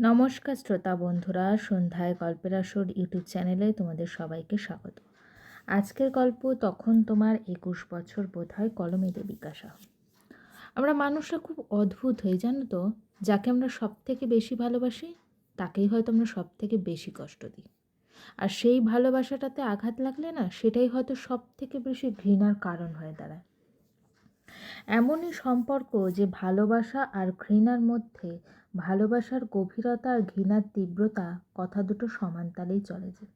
নমস্কার শ্রোতা বন্ধুরা, সন্ধ্যায় গল্পের আসর ইউটিউব চ্যানেলে তোমাদের সবাইকে স্বাগত। আজকের গল্প, তখন তোমার একুশ বছর বোধ হয় কলমে দেবিকা আমরা মানুষরা খুব অদ্ভুত হয়ে জানো তো? যাকে আমরা সব থেকে বেশি ভালোবাসি, তাকেই হয়তো আমরা সব থেকে বেশি কষ্ট দিই। আর সেই ভালোবাসাটাতে আঘাত লাগলে না, সেটাই হয়তো সব থেকে বেশি ঘৃণার কারণ হয়ে দাঁড়ায়। এমনই সম্পর্ক যে ভালোবাসা আর ঘৃণার মধ্যে ভালোবাসার গভীরতা আর ঘৃণার তীব্রতা কথা দুটো সমানতালেই চলে যায়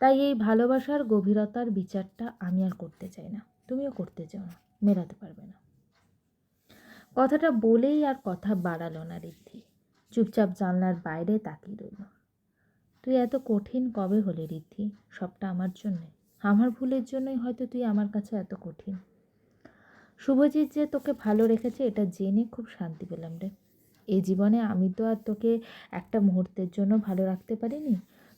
তাই এই ভালোবাসার গভীরতার বিচারটা আমি আর করতে চাই না। তুমিও করতে চাও না, মেলাতে পারবে না। কথাটা বলেই আর কথা বাড়ালো না রিদ্ধি চুপচাপ জানলার বাইরে তাকিয়ে রইল। তুই এত কঠিন কবে হলে রিদ্ধি সবটা আমার জন্যে। আমার ভুলের জন্যই হয়তো তুই আমার কাছে এত কঠিন। শুভজিৎ যে তোকে ভালো রেখেছে, এটা জেনে খুব শান্তি পেলাম রে। এই জীবনে আমি তো আর তোকে একটা মুহূর্তের জন্য ভালো রাখতে পারিনি,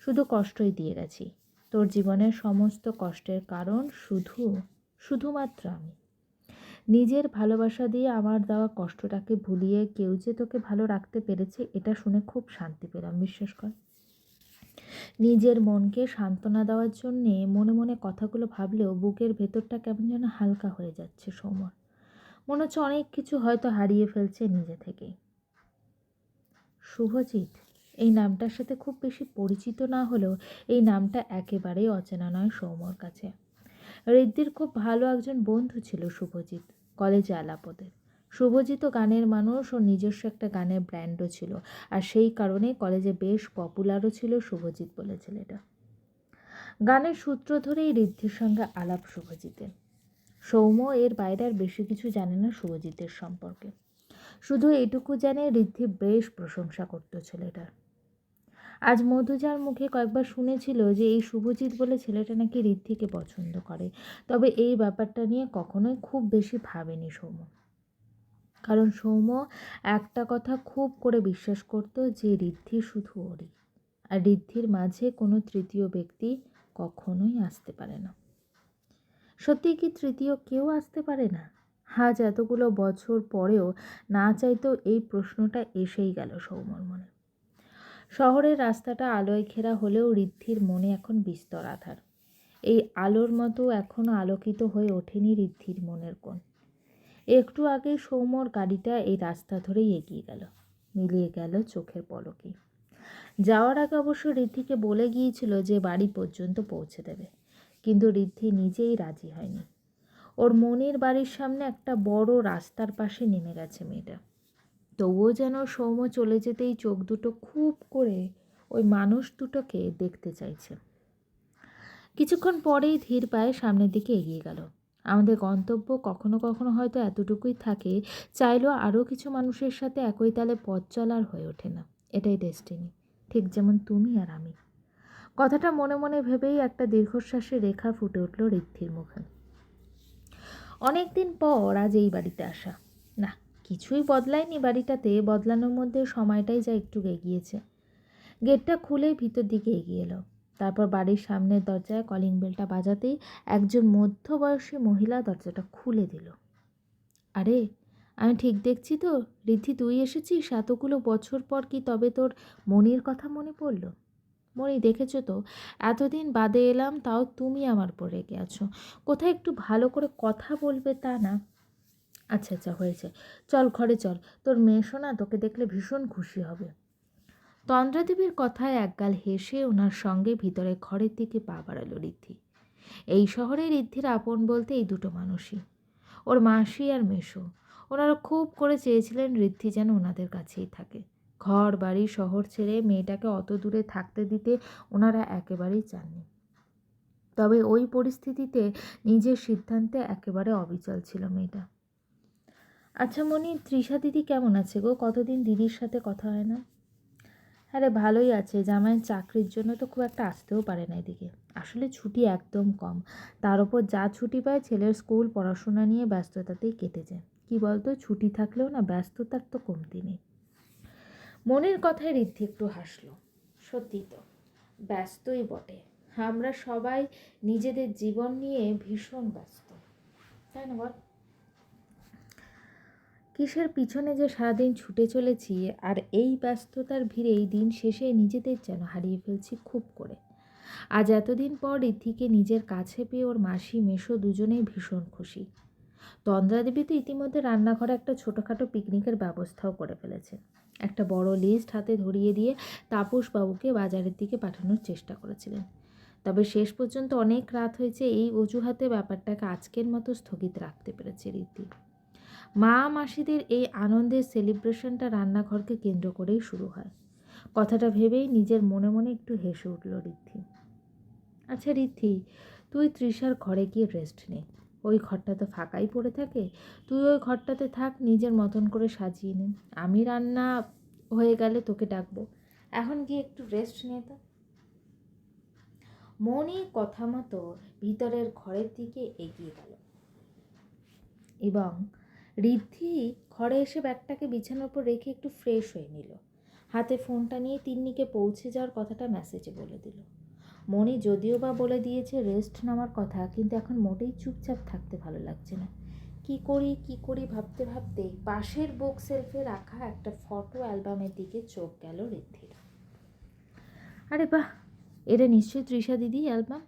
শুধু কষ্টই দিয়ে গেছি। তোর জীবনের সমস্ত কষ্টের কারণ শুধু, শুধুমাত্র আমি। নিজের ভালোবাসা দিয়ে আমার দেওয়া কষ্টটাকে ভুলিয়ে কেউ যে তোকে ভালো রাখতে পেরেছে, এটা শুনে খুব শান্তি পেলাম, বিশ্বাস কর। নিজের মনকে সান্ত্বনা দেওয়ার জন্যে মনে মনে কথাগুলো ভাবলেও বুকের ভেতরটা কেমন যেন হালকা হয়ে যাচ্ছে সমর মনে হচ্ছে অনেক কিছু হয়তো হারিয়ে ফেলছে নিজে থেকেই শুভজিৎ এই নামটার সাথে খুব বেশি পরিচিত না হলেও এই নামটা একেবারেই অচেনা নয় সৌমর কাছে। ঋদ্ধির খুব ভালো একজন বন্ধু ছিল শুভজিৎ কলেজে আলাপদের। শুভজিৎও গানের মানুষ ও নিজস্ব একটা গানের ব্র্যান্ডও ছিল আর সেই কারণে কলেজে বেশ পপুলারও ছিল শুভজিৎ বলে ছেলেটা। গানের সূত্র ধরেই ঋদ্ধির সঙ্গে আলাপ শুভজিতের সৌম্য এর বাইরে আর বেশি কিছু জানে না শুভজিতের সম্পর্কে। শুধু এটুকু জানে ঋদ্ধি বেশ প্রশংসা করতো ছেলেটার। আজ মধুজার মুখে কয়েকবার শুনেছিল যে এই শুভজিৎ বলে ছেলেটা নাকি ঋদ্ধিকে পছন্দ করে। তবে এই ব্যাপারটা নিয়ে কখনোই খুব বেশি ভাবেনি সৌম্য। কারণ সৌম্য একটা কথা খুব করে বিশ্বাস করত যে ঋদ্ধি শুধু ওরই। আর ঋদ্ধির মাঝে কোনো তৃতীয় ব্যক্তি কখনোই আসতে পারে না। সত্যি কি তৃতীয় কেউ আসতে পারে না? আজ এতগুলো বছর পরেও না চাইতেও এই প্রশ্নটা এসেই গেল সৌমর মনে। শহরের রাস্তাটা আলোয় ঘেরা হলেও ঋদ্ধির মনে এখন বিস্তর আধার। এই আলোর মতো এখনও আলোকিত হয়ে ওঠেনি ঋদ্ধির মনের কোণ। একটু আগে সৌমর গাড়িটা এই রাস্তা ধরেই এগিয়ে গেল, মিলিয়ে গেল চোখের পলকে। যাওয়ার আগে অবশ্য ঋদ্ধিকে বলে গিয়েছিল যে বাড়ি পর্যন্ত পৌঁছে দেবে, কিন্তু ঋদ্ধি নিজেই রাজি হয়নি। ওর মনের বাড়ির সামনে একটা বড় রাস্তার পাশে নেমে গেছে মেয়েটা। তবুও যেন সৌম্য চলে যেতেই চোখ দুটো খুব করে ওই মানুষ দুটোকে দেখতে চাইছে। কিছুক্ষণ পরেই ধীর পায়ে সামনের দিকে এগিয়ে গেল। আমাদের গন্তব্য কখনো কখনো হয়তো এতটুকুই থাকে, চাইলেও আরও কিছু মানুষের সাথে একই তালে পথ চলার হয়ে ওঠে না। এটাই ডেস্টিনি ঠিক যেমন তুমি আর আমি। কথাটা মনে মনে ভেবেই একটা দীর্ঘশ্বাসের রেখা ফুটে উঠল ঋদ্ধির মুখে। অনেক দিন পর আজ এই বাড়িতে আসা। না, কিছুই বদলায়নি বাড়িটাতে, বদলানোর মধ্যে সময়টাই যা একটু এগিয়েছে। গেটটা খুলে ভিতর দিকে এগিয়ে এলো। তারপর বাড়ির সামনের দরজায় কলিং বেলটা বাজাতেই একজন মধ্যবয়সী মহিলা দরজাটা খুলে দিল। আরে, আমি ঠিক দেখছি তো। ঋদ্ধি, তুই এসেছিস? এতগুলো বছর পর কি তবে তোর মনির কথা মনে পড়ল? মনি দেখেছ তো? এতদিন বাদে এলাম, তাও তুমি আমার পর রেগে আছো কোথায় একটু ভালো করে কথা বলবে তা না। আচ্ছা আচ্ছা হয়েছে। চল, ঘরে চল। তোর মেয়ে শোনা তোকে দেখলে ভীষণ খুশি হবে। তন্দ্রাদেবীর কথায় একগাল হেসে ওনার সঙ্গে ভিতরে ঘরের দিকে পা বাড়ালো ঋদ্ধি। এই শহরে ঋদ্ধির আপন বলতে এই দুটো মানুষই। ওর মাসি আর মেশো ওনারা খুব করে চেয়েছিলেন ঋদ্ধি যেন ওনাদের কাছেই থাকে। ঘর, বাড়ি, শহর ছেড়ে মেয়েটাকে অত দূরে থাকতে দিতে ওনারা একেবারেই চাননি। তবে ওই পরিস্থিতিতে নিজের সিদ্ধান্তে একেবারে অবিচল ছিল মেয়েটা। আচ্ছা মনি, তৃষা দিদি কেমন আছে গো? কতদিন দিদির সাথে কথা হয় না? আরে ভালোই আছে, জামাইয়ের চাকরির জন্য তো খুব একটা আসতেও পারে না এদিকে। আসলে ছুটি একদম কম। তার ওপর যা ছুটি পায় ছেলের স্কুল, পড়াশোনা নিয়ে ব্যস্ততাতেই কেটে যায়। কী বলতো, ছুটি থাকলেও না ব্যস্ততার তো কমতি নেই। মনের কথায় ঋদ্ধি একটু হাসলো। সত্যি তো, ব্যস্তই বটে। আমরা সবাই নিজেদের জীবন নিয়ে ভীষণ ব্যস্ত। তাই না বল? কিসের পিছনে যে সারাদিন ছুটে চলেছি আর এই ব্যস্ততার ভিড়েই দিন শেষে নিজেদের যেন হারিয়ে ফেলছি খুব করে। আজ এতদিন পর ঋদ্ধিকে নিজের কাছে পেয়ে ওর মাসি মেশো দুজনেই ভীষণ খুশি। তন্দ্রাদেবী তো ইতিমধ্যে রান্নাঘরে একটা ছোটোখাটো পিকনিকের ব্যবস্থাও করে ফেলেছে একটা বড় লিস্ট হাতে ধরিয়ে দিয়ে তাপসবাবুকে বাজারের দিকে পাঠানোর চেষ্টা করেছিলেন। তবে শেষ পর্যন্ত অনেক রাত হয়েছে এই অজুহাতে ব্যাপারটাকে আজকের মতো স্থগিত রাখতে পেরেছে রীতি। মা মাসিদের এই আনন্দের সেলিব্রেশনটা রান্নাঘরকে কেন্দ্র করেই শুরু হয়। কথাটা ভেবেই নিজের মনে মনে একটু হেসে উঠল ঋদ্ধি আচ্ছা ঋদ্ধি তুই তৃষার ঘরে গিয়ে রেস্ট নে। ওই ঘরটা তো ফাঁকাই পড়ে থাকে। তুই ওই ঘরটাতে থাক, নিজের মতন করে সাজিয়ে নে। আমি রান্না হয়ে গেলে তোকে ডাকবো। এখন গিয়ে একটু রেস্ট নে তো। মনি কথা মতো ভিতরের ঘরের দিকে এগিয়ে গেল। এবং ঋদ্ধি ঘরে এসে ব্যাগটাকে বিছানার উপর রেখে একটু ফ্রেশ হয়ে নিল। হাতে ফোনটা নিয়ে তিন্নিকে পৌঁছে যাওয়ার কথাটা মেসেজে বলে দিল। মনি যদিও বা বলে দিয়েছে রেস্ট নেওয়ার কথা, কিন্তু এখন মোটেই চুপচাপ থাকতে ভালো লাগছে না। কি করি কি করি ভাবতে ভাবতে পাশের বুক সেলফে রাখা একটা ফটো অ্যালবামের দিকে চোখ গেল ঋদ্ধির। আরে বাহ! এটা নিশ্চয়ই তৃষা দিদি অ্যালবাম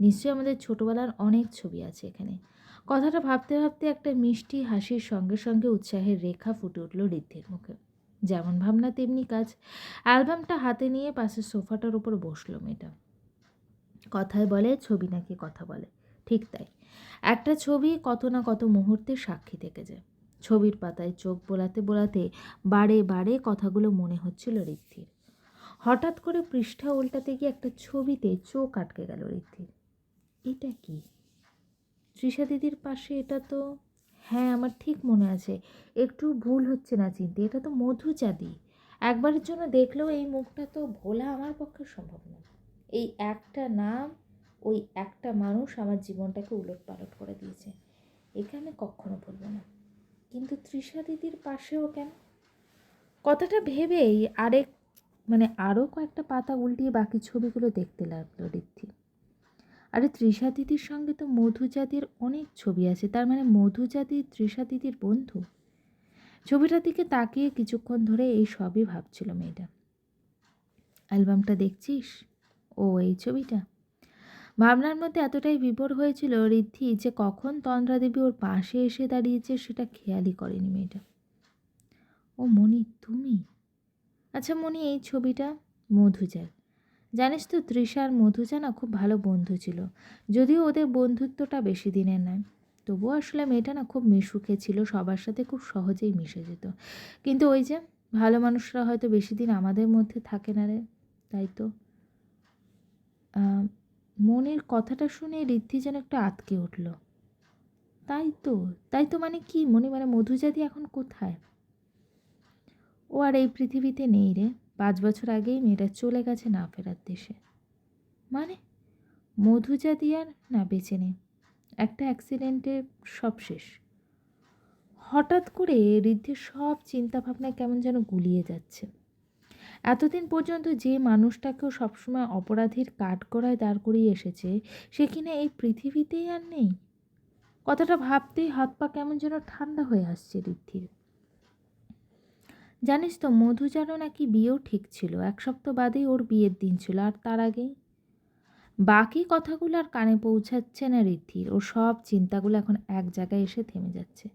নিশ্চয়ই আমাদের ছোটোবেলার অনেক ছবি আছে এখানে। কথাটা ভাবতে ভাবতে একটা মিষ্টি হাসির সঙ্গে সঙ্গে উৎসাহের রেখা ফুটে উঠল ঋদ্ধির মুখে। যেমন ভাবনা, তেমনি কাজ। অ্যালবামটা হাতে নিয়ে পাশের সোফাটার উপর বসল মেয়েটা। কথায় বলে, ছবি নাকি কথা বলে। ঠিক তাই। একটা ছবি কত না কত মুহূর্তে সাক্ষী থেকে যায়। ছবির পাতায় চোখ বোলাতে বোলাতে বারে বারে কথাগুলো মনে হচ্ছিল ঋদ্ধির। হঠাৎ করে পৃষ্ঠা উল্টাতে গিয়ে একটা ছবিতে চোখ আটকে গেল ঋদ্ধির। এটা কি? তৃষা দিদির পাশে এটা তো? হ্যাঁ আমার ঠিক মনে আছে। একটু ভুল হচ্ছে না চিনতে। এটা তো মধুচাঁদি। একবারের জন্য দেখলেও এই মুখটা তো ভোলা আমার পক্ষে সম্ভব নয়। এই একটা নাম, ওই একটা মানুষ আমার জীবনটাকে উলট পালট করে দিয়েছে। একে আমি কখনো বলব না। কিন্তু তৃষা দিদির পাশেও কেন? কথাটা ভেবেই আরেক মানে আরও কয়েকটা পাতা উল্টিয়ে বাকি ছবিগুলো দেখতে লাগল ঋদ্ধি। আরে তৃষা দিদির সঙ্গে তো মধুজাতির অনেক ছবি আছে। তার মানে মধু মধুজাতি তৃষা দিদির বন্ধু? ছবিটার দিকে তাকিয়ে কিছুক্ষণ ধরে এই সবই ভাবছিল মেয়েটা। অ্যালবামটা দেখছিস? ও, এই ছবিটা। ভাবনার মধ্যে এতটাই বিভোর হয়েছিল ঋদ্ধি যে কখন তন্দ্রা দেবী ওর পাশে এসে দাঁড়িয়েছে সেটা খেয়ালই করেনি মেয়েটা। ও মনি তুমি? আচ্ছা মনি এই ছবিটা মধুজার জানিস তো তৃষার মধুজা না খুব ভালো বন্ধু ছিল। যদিও ওদের বন্ধুত্বটা বেশি দিনের নয়। তবুও আসলে মেয়েটা না খুব মিশুকে ছিল, সবার সাথে খুব সহজেই মিশে যেত। কিন্তু ওই যে ভালো মানুষরা হয়তো বেশি দিন আমাদের মধ্যে থাকে না রে, তাই তো? মনের কথাটা শুনে ঋদ্ধি যেন একটা আতকে উঠল। তাই তো তাই তো মানে কি? মনে মানে মধুজাতি এখন কোথায়? ও আর এই পৃথিবীতে নেই রে। পাঁচ বছর আগেই মেয়েটা চলে গেছে না ফেরার দেশে। মানে? মধুজাতি আর না, বেঁচে নেই। একটা অ্যাক্সিডেন্টে সব শেষ। হঠাৎ করে ঋদ্ধির সব চিন্তাভাবনা কেমন যেন গুলিয়ে যাচ্ছে। এতদিন পর্যন্ত যে মানুষটাকেও সবসময় অপরাধীর কাঠগড়ায় দাঁড় করিয়ে এসেছে, সে কিনা এই পৃথিবীতেই আর নেই? কথাটা ভাবতেই হাত পা কেমন যেন ঠান্ডা হয়ে আসছে ঋদ্ধির। জানিস তো মধুজারও নাকি বিয়েও ঠিক ছিল, এক সপ্তাহ বাদেই ওর বিয়ের দিন ছিল, আর তার আগেই। বাকি কথাগুলো আর কানে পৌঁছাচ্ছে না ঋদ্ধির, ওর সব চিন্তাগুলো এখন এক জায়গায় এসে থেমে যাচ্ছে।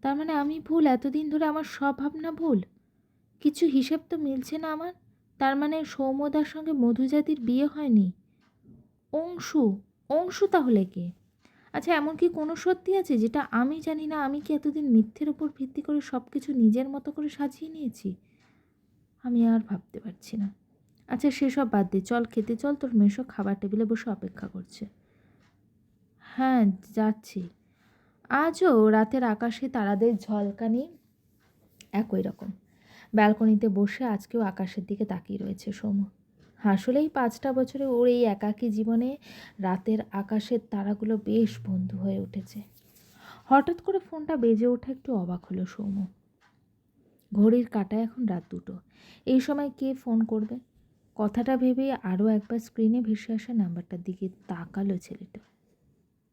তার মানে আমি ভুল? এতদিন ধরে আমার সব ভাবনা ভুল? কিছু হিসেব তো মিলছে না আমার। তার মানে সৌম্যদার সঙ্গে মধুজাতির বিয়ে হয়নি? অংশু অংশু তাহলে কে? আচ্ছা এমন কি কোনো সত্যি আছে যেটা আমি জানি না, আমি কি এতদিন মিথ্যের ওপর ভিত্তি করে সব কিছু নিজের মতো করে সাজিয়ে নিয়েছি? আমি আর ভাবতে পারছি না। আচ্ছা সেসব বাদ দে, চল খেতে, চল, তোর মেশো খাবার টেবিলে বসে অপেক্ষা করছে। হ্যাঁ যাচ্ছি। আজও রাতের আকাশে তারাদের ঝলকানি একই রকম। ব্যালকনিতে বসে আজকেও আকাশের দিকে তাকিয়ে রয়েছে সোম। আসলেই পাঁচটা বছরে ওর এই একাকী জীবনে রাতের আকাশের তারাগুলো বেশ বন্ধু হয়ে উঠেছে। হঠাৎ করে ফোনটা বেজে ওঠা একটু অবাক হলো সৌম। ঘড়ির কাটায় এখন রাত দুটো। এই সময় কে ফোন করবে? কথাটা ভেবে আরও একবার স্ক্রিনে ভেসে আসা নাম্বারটার দিকে তাকালো ছেলেটা।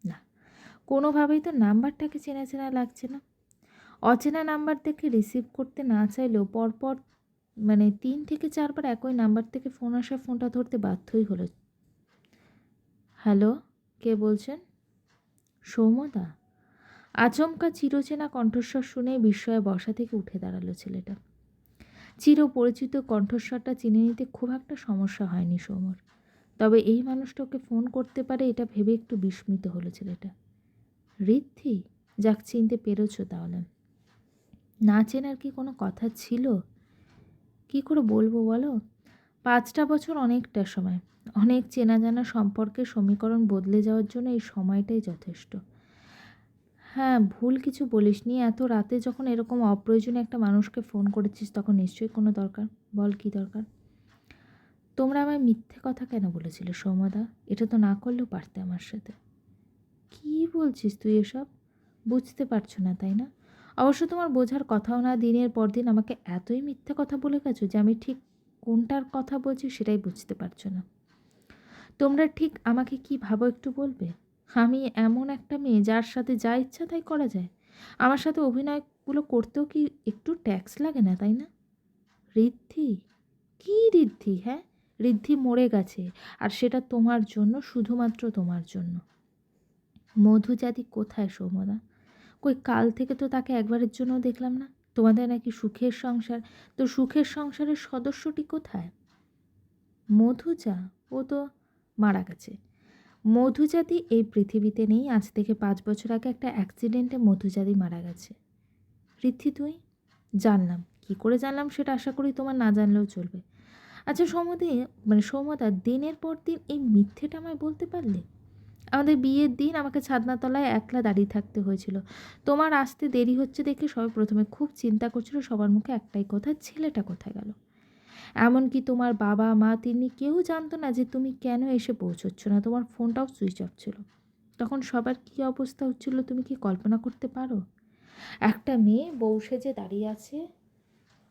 না, কোনোভাবেই তো নাম্বারটাকে চেনা চেনা লাগছে না। অচেনা নাম্বার থেকে রিসিভ করতে না চাইলেও পরপর মানে তিন থেকে চারবার একই নাম্বার থেকে ফোন আসা ফোনটা ধরতে বাধ্যই হলো। হ্যালো কে বলছেন? সৌমদা। আচমকা চিরচেনা কণ্ঠস্বর শুনে বিস্ময়ে বসা থেকে উঠে দাঁড়াল ছেলেটা। চিরপরিচিত কণ্ঠস্বরটা চিনে নিতে খুব একটা সমস্যা হয়নি সৌমর। তবে এই মানুষটা ওকে ফোন করতে পারে এটা ভেবে একটু বিস্মিত হলো ছেলেটা। ঋদ্ধি যাক চিনতে পেরেছ তাহলে। না চেনার কি কোনো কথা ছিল? কি করে বলব বলো? পাঁচটা বছর অনেকটা সময়। অনেক চেনা জানা সম্পর্কে সমীকরণ বদলে যাওয়ার জন্য এই সময়টাই যথেষ্ট। হ্যাঁ ভুল কিছু বলিসনি। এত রাতে যখন এরকম অপ্রয়োজনীয় একটা মানুষকে ফোন করেছিস তখন নিশ্চয়ই কোনো দরকার? বল কি দরকার? তোমরা আমায় মিথ্যে কথা কেন বলেছিলে সৌমদা এটা তো না করলেও পারতে আমার সাথে। কি বলছিস তুই এসব? বুঝতে পারছ না, তাই না? অবশ্য তোমার বোঝার কথাও না, দিনের পর দিন আমাকে এতই মিথ্যে কথা বলে গেছো যে আমি ঠিক কোনটার কথা বলছি সেটাই বুঝতে পারছ না। তোমরা ঠিক আমাকে কি ভাবো একটু বলবে? আমি এমন একটা মেয়ে যার সাথে যা ইচ্ছা তাই করা যায়। আমার সাথে অভিনয়গুলো করতেও কি একটু ট্যাক্স লাগে না, তাই না? ঋদ্ধি? কী ঋদ্ধি হ্যাঁ? ঋদ্ধি মরে গেছে, আর সেটা তোমার জন্য, শুধুমাত্র তোমার জন্য। মধু জাতি কোথায় সৌমদা? কই কাল থেকে তো তাকে একবারের জন্য দেখলাম না। তোমাদের নাকি সুখের সংসার। তো সুখের সংসারের সদস্যটি কোথায়? মধুজা? ও তো মারা গেছে। মধুজাতি এই পৃথিবীতে নেই। আজ থেকে পাঁচ বছর আগে একটা অ্যাক্সিডেন্টে মধুজাতি মারা গেছে। ঋদ্ধি তুই? জানলাম। কি করে জানলাম সেটা আশা করি তোমার না জানলেও চলবে। আচ্ছা সৌমদি মানে সৌমদা দিনের পর দিন এই মিথ্যেটা আমায় বলতে পারলে? আমাদের বিয়ের দিন আমাকে ছাদনাতলায় একলা দাঁড়িয়ে থাকতে হয়েছিল। তোমার আসতে দেরি হচ্ছে দেখে সবাই প্রথমে খুব চিন্তা করছিল, সবার মুখে একটাই কথা, ছেলেটা কোথায় গেল? এমনকি তোমার বাবা, মা তিনি কেউ জানতো না যে তুমি কেন এসে পৌঁছচ্ছ না, তোমার ফোনটাও সুইচ অফ ছিল। তখন সবার কী অবস্থা হচ্ছিল তুমি কি কল্পনা করতে পারো? একটা মেয়ে বউ সেজে দাঁড়িয়ে আছে,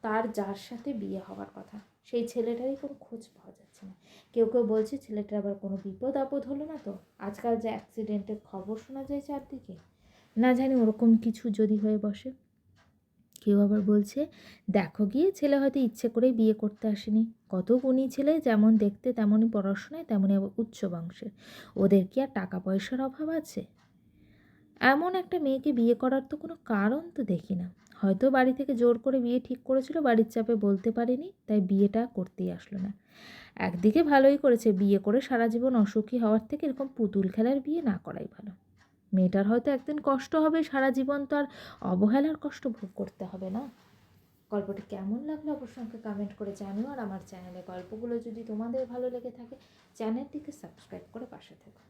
তার যার সাথে বিয়ে হওয়ার কথা। সেই ছেলেটারই কোনো খোঁজ পাওয়া না। কেউ কেউ বলছে ছেলেটার আবার কোনো বিপদ আপদ হলো না তো? আজকাল যে অ্যাক্সিডেন্টের খবর শোনা যায় চারদিকে, না জানি ওরকম কিছু যদি হয়ে বসে। কেউ আবার বলছে, দেখো গিয়ে ছেলে হয়তো ইচ্ছে করেই বিয়ে করতে আসেনি। কত গুণী ছেলে, যেমন দেখতে তেমনই পড়াশোনায়, তেমনই আবার উচ্চ বংশের। ওদের কি আর টাকা পয়সার অভাব আছে? এমন একটা মেয়েকে বিয়ে করার তো কোনো কারণ তো দেখি না। হয়তো বাড়ি থেকে জোর করে বিয়ে ঠিক করেছিল, বাড়ির চাপে বলতে পারেনি, তাই বিয়েটা করতেই আসলো না। একদিকে ভালোই করেছে, বিয়ে করে সারা জীবন অসুখী হওয়ার থেকে এরকম পুতুল খেলার বিয়ে না করাই ভালো। মেয়েটার হয়তো একদিন কষ্ট হবে, সারা জীবন তো আর অবহেলার কষ্ট ভোগ করতে হবে না। গল্পটি কেমন লাগল অবশ্যই আমাকে কমেন্ট করে জানিও, আর আমার চ্যানেলে গল্পগুলো যদি তোমাদের ভালো লেগে থাকে চ্যানেলটিকে সাবস্ক্রাইব করে পাশে থেকো।